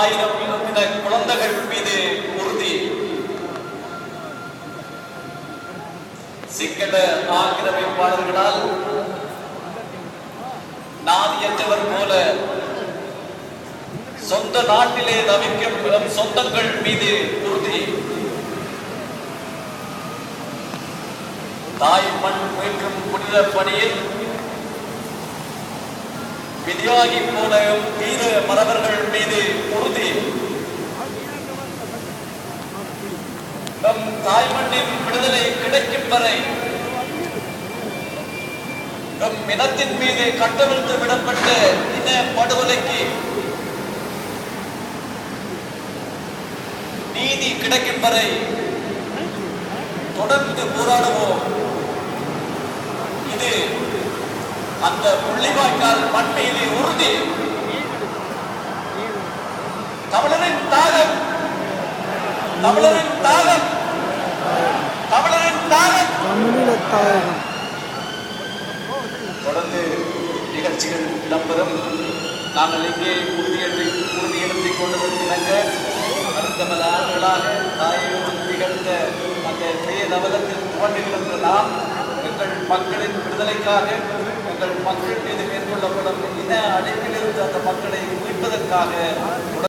ஆயிரம் ஆயிரம் குழந்தைகள் மீது உறுதி. சிக்கல ஆக்கிரமிப்பாளர்களால் நாதியற்றவர் போல சொந்த நாட்டிலே தவிக்கும் சொந்தங்கள் மீது உறுதி. தாய் மண் மீட்கும் புனித பணியில் விதியாகி போன வீர மறவர்கள் மீது உறுதி நம் தாய்மண்ணின் விடுதலை கிடைக்கும் வரை நம் இனத்தின் மீது கட்டவிழ்த்து விடப்பட்ட இன படுகொலைக்கு நீதி கிடைக்கும் வரை தொடர்ந்து போராடுவோம். இது அந்த புள்ளிவாய்க்கால் மண் உறுதி. தமிழரின் தாகம் தமிழரின் தாகம் தமிழரின் தாகம் தமிழத்தாயகம் தொடர்ந்து நிகழ்ச்சிகள் இடம்பெறும். நாங்கள் இங்கே உறுதியெடுத்து உறுதியெடுத்துக் கொண்டதற்கு அடுத்த பல ஆண்டுகளாக தாயகம் அந்த பேரவலத்தில் துவண்டுகின்ற நாம் எங்கள் மக்களின் விடுதலைக்காக எங்கள் மக்கள் மீது மேற்கொள்ளப்படும் இன அழைப்பிலிருந்து அந்த மக்களை மீட்பதற்காக